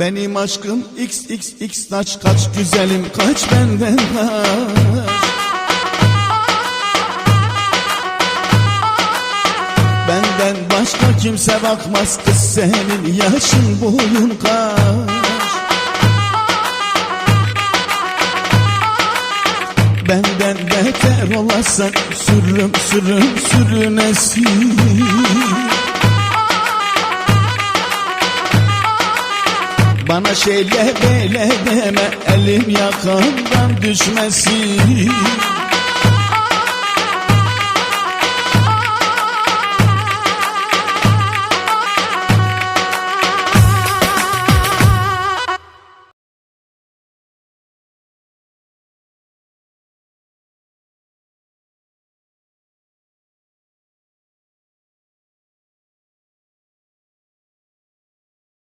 Benim aşkım XXX kaç kaç güzelim kaç benden kaç. Benden başka kimse bakmaz kız senin yaşın boyun kaç. Benden beter olasın sürüm sürüm sürünesin Bana şeyle böyle deme elim yakamdan düşmesin